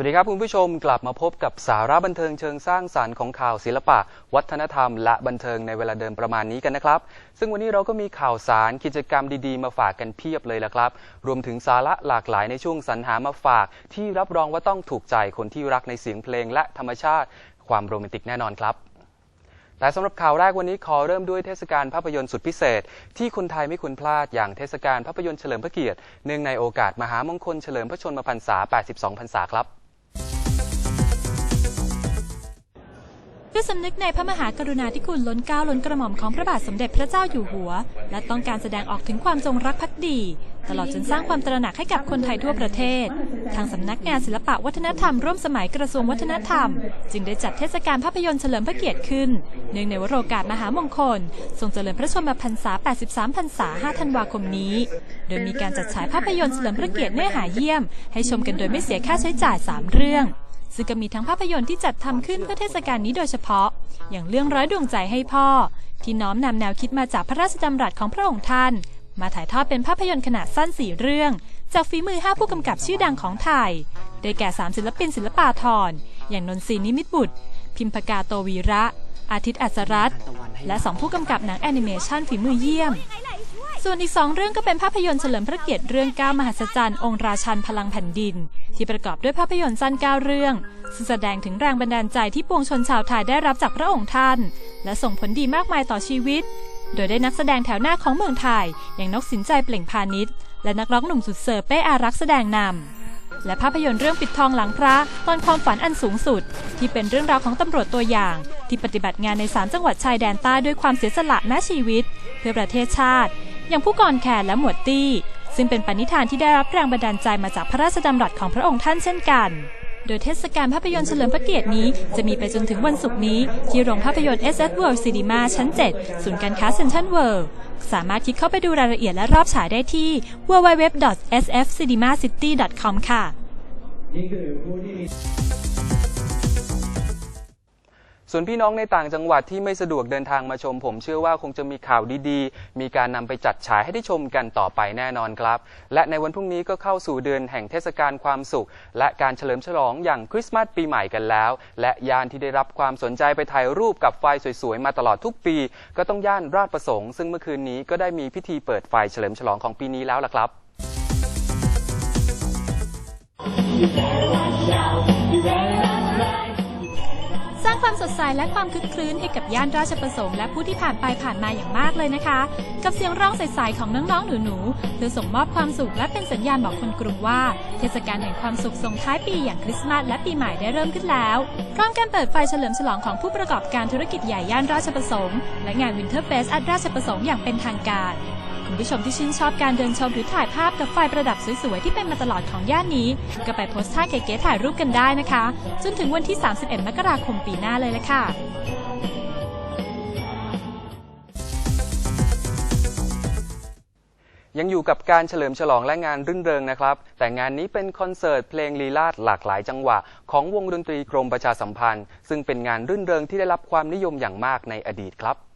สวัสดีครับคุณผู้ชมกลับมาพบกับสาระบันเทิงเชิงสร้างสารรค์ของข่าวศิลปะ วัฒนธรรม และบันเทิงในเวลาเดิมประมาณนี้กันนะครับ ซึ่งวันนี้เราก็มีข่าวสารกิจกรรมดีๆ มาฝากกันเพียบเลยละครับ รวมถึงสาระหลากหลายในช่วงสรรหามาฝาก ที่รับรองว่าต้องถูกใจคนที่รักในเสียงเพลงและธรรมชาติ ความโรแมนติกแน่นอนครับแต่สำหรับข่าวแรกวันนี้ขอเริ่มด้วยเทศกาลภาพยนตร์สุดพิเศษ ที่คนไทยไม่ควรพลาดอย่างเทศกาลภาพยนตร์เฉลิมพระเกียรติเนื่องในโอกาสมหามงคลเฉลิมพระชนมพรรษา 82 พรรษาครับ ด้วยสำนึกในพระมหากรุณาธิคุณล้นเกล้าล้นกระหม่อมของพระบาทสมเด็จพระเจ้าอยู่หัว และต้องการแสดงออกถึงความจงรักภักดี ตลอดจนสร้างความตระหนักให้กับคนไทยทั่วประเทศ ทางสำนักงานศิลปะวัฒนธรรมร่วมสมัยกระทรวงวัฒนธรรม จึงได้จัดเทศกาลภาพยนตร์เฉลิมพระเกียรติขึ้น เนื่องในวโรกาสมหามงคล ทรงเจริญพระชนมพรรษา 83 พรรษา 5 ธันวาคมนี้ โดยมีการจัดฉายภาพยนตร์เฉลิมพระเกียรติเนื้อหาเยี่ยม ให้ชมกันโดยไม่เสียค่าใช้จ่าย 3 เรื่อง ซึ่งก็มีทั้งภาพยนตร์ที่จัดทำขึ้นเพื่อเทศกาลนี้โดยเฉพาะ อย่างเรื่องร้อยดวงใจให้พ่อ ที่น้อมนำแนวคิดมาจากพระราชดำรัสของพระองค์ท่าน มาถ่ายทอดเป็นภาพยนตร์ขนาดสั้นสี่เรื่อง จากฝีมือ 5 ผู้กำกับชื่อดังของไทยได้แก่ 3 ศิลปินศิลปาธรอย่างนนทรีนิมิตบุตร พิมพกาโตวีระ อาทิตย์อัศรัตน์และ 2 ผู้กำกับหนังแอนิเมชันฝีมือเยี่ยม ส่วนอีกสองเรื่องก็เป็นภาพยนตร์เฉลิมพระเกียรติเรื่องก้าวมหัศจรรย์องค์ราชันพลังแผ่นดิน ที่ประกอบด้วยภาพยนตร์สั้นเก้าเรื่อง ซึ่งแสดงถึงแรงบันดาลใจที่ปวงชนชาวไทยได้รับจากพระองค์ท่าน และส่งผลดีมากมายต่อชีวิต โดยได้นักแสดงแถวหน้าของเมืองไทย อย่างนกสินใจเปล่งพาณิชย์และนักร้องหนุ่มสุดเซอร์เป้อารักษ์แสดงนำและภาพยนตร์เรื่องปิดทองหลังพระตอนความฝันอันสูงสุด ที่เป็นเรื่องราวของตำรวจตัวอย่าง ที่ปฏิบัติงานในสามจังหวัดชายแดนใต้ด้วยความเสียสละแม้ชีวิต เพื่อประเทศชาติ อย่างผู้กองแขนและหมวดตี้ ซึ่งเป็นปณิธานที่ได้รับแรงบันดาลใจมาจากพระราชดำรัสของพระองค์ท่านเช่นกัน โดยเทศกาลภาพยนตร์เฉลิมพระเกียรตินี้จะมีไปจนถึงวันศุกร์นี้ ที่โรงภาพยนตร์ SS World Cinema ชั้น 7 ศูนย์การค้าเซ็นทรัลเวิลด์สามารถคลิกเข้าไปดูรายละเอียดและรอบฉายได้ที่ www.sfcinemacity.com ค่ะ ส่วนพี่น้องในต่างจังหวัดที่ไม่สะดวกเดินทางมาชม ผมเชื่อว่าคงจะมีข่าวดีๆ มีการนำไปจัดฉายให้ได้ชมกันต่อไปแน่นอนครับ และในวันพรุ่งนี้ก็เข้าสู่เดือนแห่งเทศกาลความสุข และการเฉลิมฉลองอย่างคริสต์มาสปีใหม่กันแล้ว และยานที่ได้รับความสนใจไปถ่ายรูปกับไฟสวยๆมาตลอดทุกปี ก็ต้องย่านราชประสงค์ ซึ่งเมื่อคืนนี้ก็ได้มีพิธีเปิดไฟเฉลิมฉลองของปีนี้แล้วล่ะครับ สร้างความสดใสและความคึกคลื้นให้กับย่านราชประสงค์และผู้ที่ผ่านไปผ่านมาอย่างมากเลยนะคะ กับเสียงร้องใสๆของน้องๆหนูๆเพื่อส่งมอบความสุขและเป็นสัญญาณบอกคนกรุงว่า เทศกาลแห่งความสุขส่งท้ายปีอย่างคริสต์มาสและปีใหม่ได้เริ่มขึ้นแล้วพร้อมการเปิดไฟเฉลิมฉลองของผู้ประกอบการธุรกิจใหญ่ย่านราชประสงค์และงานวินเทอร์เฟสอัดราชประสงค์อย่างเป็นทางการ คุณผู้ชมที่ชื่นชอบการเดินชมหรือถ่ายภาพกับไฟประดับสวยๆที่เป็นมาตลอดของย่านนี้ ก็ไปโพสต์ท่าเก๋ๆถ่ายรูปกันได้นะคะ จนถึงวันที่ 31 มกราคมปีหน้าเลยละค่ะยังอยู่กับการเฉลิมฉลองและงานรื่นเริงนะครับ แต่งานนี้เป็นคอนเสิร์ตเพลงลีลาดหลากหลายจังหวะ ของวงดนตรีกรมประชาสัมพันธ์ ซึ่งเป็นงานรื่นเริงที่ได้รับความนิยมอย่างมากในอดีตครับ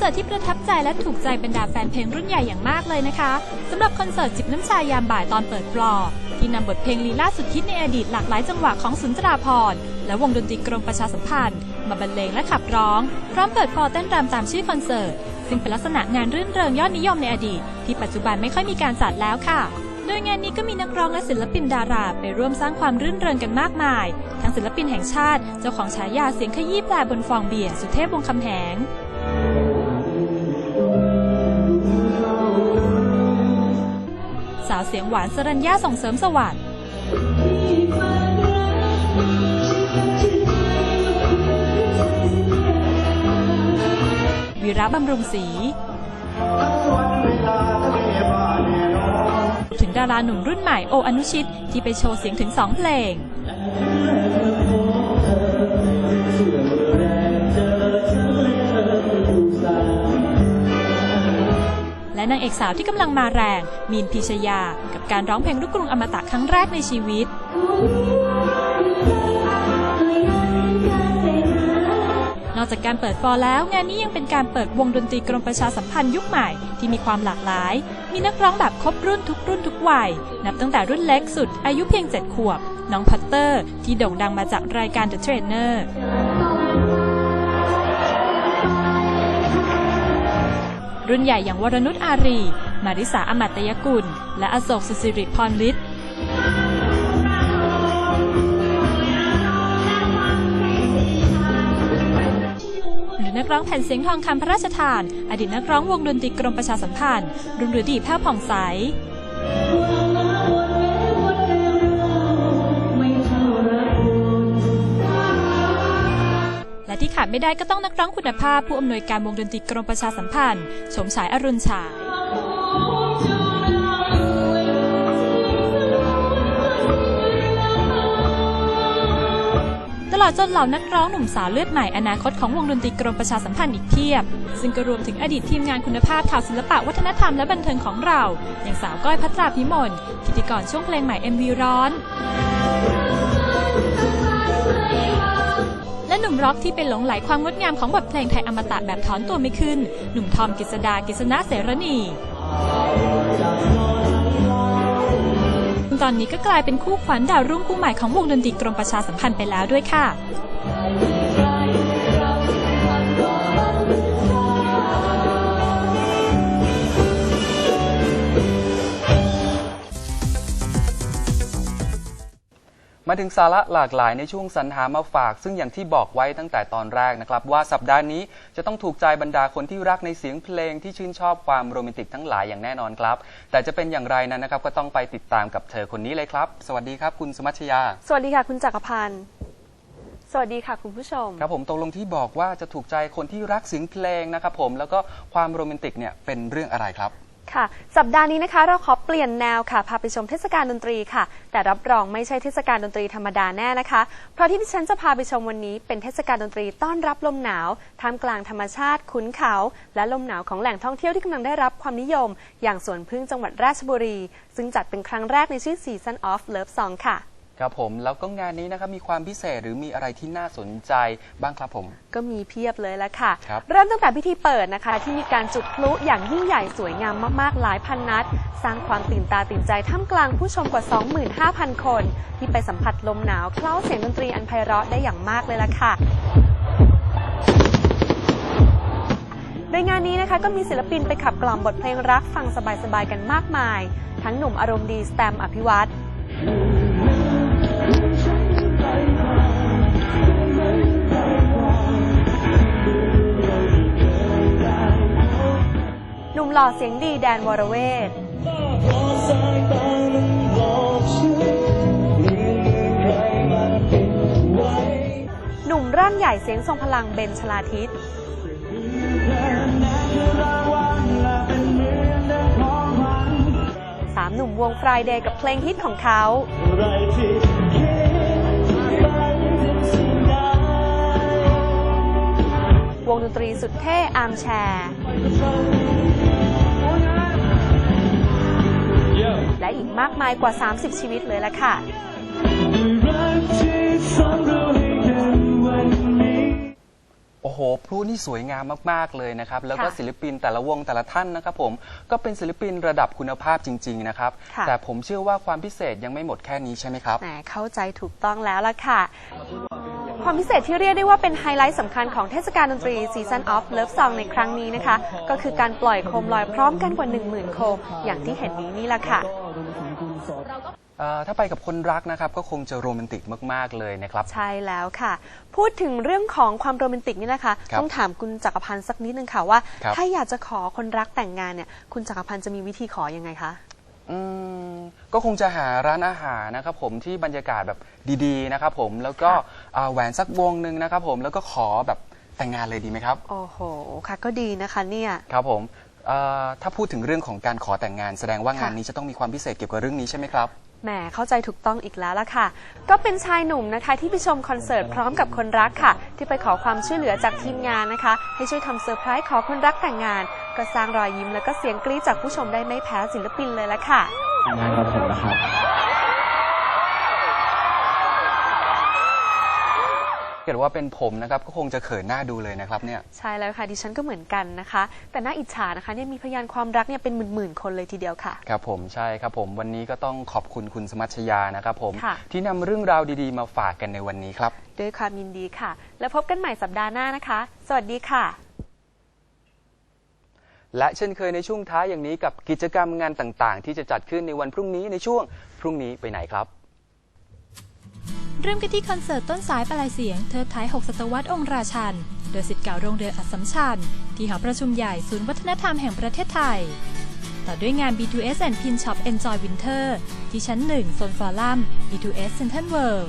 เป็นคอนเสิร์ตที่ประทับใจและถูกใจบรรดาแฟนเพลงรุ่นใหญ่อย่างมากเลยนะคะสำหรับคอนเสิร์ตจิบน้ำชายามบ่ายตอนเปิดปลอที่นำบทเพลงลีลาสุดฮิตในอดีตหลากหลายจังหวะของสุนทราภรณ์และวงดนตรีกรมประชาสัมพันธ์ มาบรรเลงและขับร้อง พร้อมเปิดฟอร์เต้นรำตามชื่อคอนเสิร์ตซึ่งเป็นลักษณะงานรื่นเริงยอดนิยมในอดีต ที่ปัจจุบันไม่ค่อยมีการจัดแล้วค่ะโดยงานนี้ก็มีนักร้องและศิลปินดาราไปร่วมสร้างความรื่นเริงกันมากมาย ทั้งศิลปินแห่งชาติ เจ้าของฉายาเสียงขยี้แปลบนฟองเบียร์สุเทพวงคำแหง สาวเสียงหวานสรัญญาส่งเสริมสวัสดิ์วีระบำรุงศรีถึงดาราหนุ่มรุ่นใหม่โออนุชิต ที่ไปโชว์เสียงถึงสองเพลง และนางเอกสาวที่กำลังมาแรง มีนพิชยา กับการร้องเพลงลูกกรุงอมตะครั้งแรกในชีวิตนอกจากการเปิดฟอร์แล้ว งานนี้ยังเป็นการเปิดวงดนตรีกรมประชาสัมพันธ์ยุคใหม่ที่มีความหลากหลาย มีนักร้องแบบครบรุ่นทุกรุ่นทุกวัย นับตั้งแต่รุ่นเล็กสุด อายุเพียง 7 ขวบ น้องพัตเตอร์ ที่โด่งดังมาจากรายการ The Trainer รุ่นใหญ่อย่างวรนุชอารี มาริสาอมัตยกุล และอโศกสุสิริพรฤทธิ์หรือนักร้องแผ่นเสียงทองคำพระราชทาน อดีตนักร้องวงดนตรีกรมประชาสัมพันธ์ รุ่นฤดีแพ้ผ่องใส ไม่ได้ก็ต้องนักร้องคุณภาพผู้อำนวยการวงดนตรีกรมประชาสัมพันธ์ชมฉายอรุณฉายตลอดจนเหล่านักร้องหนุ่มสาวเลือดใหม่อนาคตของวงดนตรีกรมประชาสัมพันธ์อีกเพียบ ซึ่งก็รวมถึงอดีตทีมงานคุณภาพข่าวศิลปะวัฒนธรรมและบันเทิงของเรา อย่างสาวก้อยพัทราพิมลพิธีกรช่วงเพลงใหม่ MV ร้อน หนุ่มร็อกที่เป็นหลงไหลความงดงามของบทเพลงไทยอมตะแบบถอนตัวไม่ขึ้น หนุ่มทอมกฤษดากฤษณะเสรณีตอนนี้ก็กลายเป็นคู่ขวัญดาวรุ่งคู่ใหม่ของวงดนตรีกรมประชาสัมพันธ์ไปแล้วด้วยค่ะ มาถึงสาระหลากหลายในช่วงสรรหามาฝาก ซึ่งอย่างที่บอกไว้ตั้งแต่ตอนแรกนะครับว่าสัปดาห์นี้จะต้องถูกใจบรรดาคนที่รักในเสียงเพลงที่ชื่นชอบความโรแมนติกทั้งหลายอย่างแน่นอนครับ แต่จะเป็นอย่างไรนั้นนะครับก็ต้องไปติดตามกับเธอคนนี้เลยครับ สวัสดีครับคุณสมัชยา สวัสดีค่ะคุณจักรพันธ์สวัสดีค่ะคุณผู้ชม ครับผมตกลงที่บอกว่าจะถูกใจคนที่รักเสียงเพลงนะครับผมแล้วก็ความโรแมนติกเนี่ยเป็นเรื่องอะไรครับ ค่ะ สัปดาห์นี้นะคะ เราขอเปลี่ยนแนวค่ะ พาไปชมเทศกาลดนตรีค่ะ แต่รับรองไม่ใช่เทศกาลดนตรีธรรมดาแน่นะคะ เพราะที่ดิฉันจะพาไปชมวันนี้เป็นเทศกาลดนตรีต้อนรับลมหนาวท่ามกลางธรรมชาติขุนเขา และลมหนาวของแหล่งท่องเที่ยวที่กำลังได้รับความนิยม อย่างสวนพึ่งจังหวัดราชบุรี ซึ่งจัดเป็นครั้งแรกในชื่อ Season of Love Song ค่ะ ครับผมแล้วก็งานนี้นะครับมีความพิเศษหรือมีอะไรที่น่าสนใจบ้างครับผม ก็มีเพียบเลยละค่ะ ครับ เริ่มตั้งแต่พิธีเปิดนะคะ ที่มีการจุดพลุอย่างยิ่งใหญ่สวยงามมากๆ หลายพันนัด สร้างความตื่นตาตื่นใจท่ามกลางผู้ชมกว่า 25,000 คน ที่ไปสัมผัสลมหนาวเคล้าเสียงดนตรีอันไพเราะได้อย่างมากเลยล่ะค่ะ โดยงานนี้นะคะก็มีศิลปินไปขับกล่อมบทเพลงรักฟังสบายๆกันมากมาย ทั้งหนุ่มอารมณ์ดีสแตมป์อภิวัตร หล่อเสียงดีแดนวรเวทหนุ่มร่างใหญ่เสียงทรงพลังเบนชลาทิศสามหนุ่มวง Friday กับเพลงฮิตของเขาวงดนตรีสุดเท่อาร์มแชร์ อีกมากมายกว่า 30 ชีวิตเลยละค่ะโอ้โหพลุนี่สวยงามมาก ๆ เลยนะครับ แล้วก็ค่ะศิลปินแต่ละวงแต่ละท่านนะครับผม ก็เป็นศิลปินระดับคุณภาพจริง ๆ นะครับค่ะแต่ผมเชื่อว่าความพิเศษยังไม่หมดแค่นี้ใช่ไหมครับแหมเข้าใจถูกต้องแล้วล่ะค่ะ ความพิเศษที่เรียกได้ว่าเป็นไฮไลท์สำคัญของเทศกาลดนตรี Season of Love Song ในครั้งนี้นะคะ ก็คือการปล่อยโคมลอยพร้อมกันกว่า 10,000 โคม อย่างที่เห็นนี้นี่แหละค่ะเอ่อถ้าไปกับคนรักนะครับก็คงจะโรแมนติกมาก ๆ เลยนะครับ ใช่แล้วค่ะ พูดถึงเรื่องของความโรแมนติกนี่นะคะครับต้องถามคุณจักรพันธ์สักนิดนึงค่ะว่าครับถ้าอยากจะขอคนรักแต่งงานเนี่ยคุณจักรพันธ์จะมีวิธีขอยังไงคะ อืมก็คงจะหาร้านอาหารนะครับผมที่บรรยากาศแบบดีๆนะครับผมแล้วก็ค่ะอ่าแหวนสักวงหนึ่งนะครับผมแล้วก็ขอแบบแต่งงานเลยดีไหมครับ โอ้โห ค่ะก็ดีนะคะเนี่ย ครับผมเอ่อถ้าพูดถึงเรื่องของการขอแต่งงานแสดงว่างานค่ะ นี้จะต้องมีความพิเศษเกี่ยวกับเรื่องนี้ใช่ไหมครับ แหมเข้าใจถูกต้องอีกแล้วล่ะค่ะ ก็เป็นชายหนุ่มนะคะที่ไปชมคอนเสิร์ตพร้อมกับคนรักค่ะ ที่ไปขอความช่วยเหลือจากทีมงานนะคะ ให้ช่วยทำเซอร์ไพรส์ขอคนรักแต่งงาน ก็สร้างรอยยิ้มแล้วก็เสียงกรี๊ดจากผู้ชมได้ไม่แพ้ศิลปินเลยละค่ะแต่งงานกับผมนะครับ เกิดว่าเป็นผมนะครับก็คงจะเขินหน้าดูเลยนะครับเนี่ย ใช่แล้วค่ะดิฉันก็เหมือนกันนะคะ แต่น่าอิจฉานะคะเนี่ยมีพยานความรักเนี่ยเป็นหมื่นๆคนเลยทีเดียวค่ะ ครับผมใช่ครับผมวันนี้ก็ต้องขอบคุณคุณสมัชยานะครับผม ค่ะ ที่นำเรื่องราวดีๆมาฝากกันในวันนี้ครับ ด้วยความยินดีค่ะ แล้วพบกันใหม่สัปดาห์หน้านะคะ สวัสดีค่ะ และเช่นเคยในช่วงท้ายอย่างนี้กับกิจกรรมงานต่างๆ ที่จะจัดขึ้นในวันพรุ่งนี้ในช่วงพรุ่งนี้ไปไหนครับ เริ่มกันที่คอนเสิร์ตต้นสายปลายเสียงเทิดท้าย 6 ศตวรรษองค์ราชัน โดยสิทธิ์เก่าโรงเรียนอัสสัมชัญที่หอประชุมใหญ่ศูนย์วัฒนธรรมแห่งประเทศไทย ต่อด้วยงาน B2S and Pin Shop Enjoy Winter ที่ชั้น 1 โซนฟอรัม B2S Central World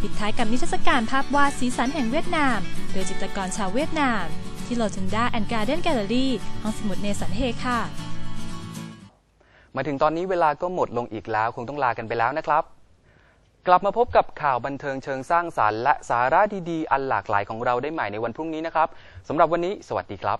ปิดท้ายกับนิทรรศการภาพวาดสีสันแห่งเวียดนาม โดยจิตรกรชาวเวียดนาม ที่โลจินดาแอนการ์เดนแกลเลอรี่ห้องสมุดเนสันเฮค่ะ มาถึงตอนนี้เวลาก็หมดลงอีกแล้วคงต้องลากันไปแล้วนะครับ กลับมาพบกับข่าวบันเทิงเชิงสร้างสารรค์และสาระดีๆ อันหลากหลายของเราได้ใหม่ในวันพรุ่งนี้นะครับสำหรับวันนี้ สวัสดีครับ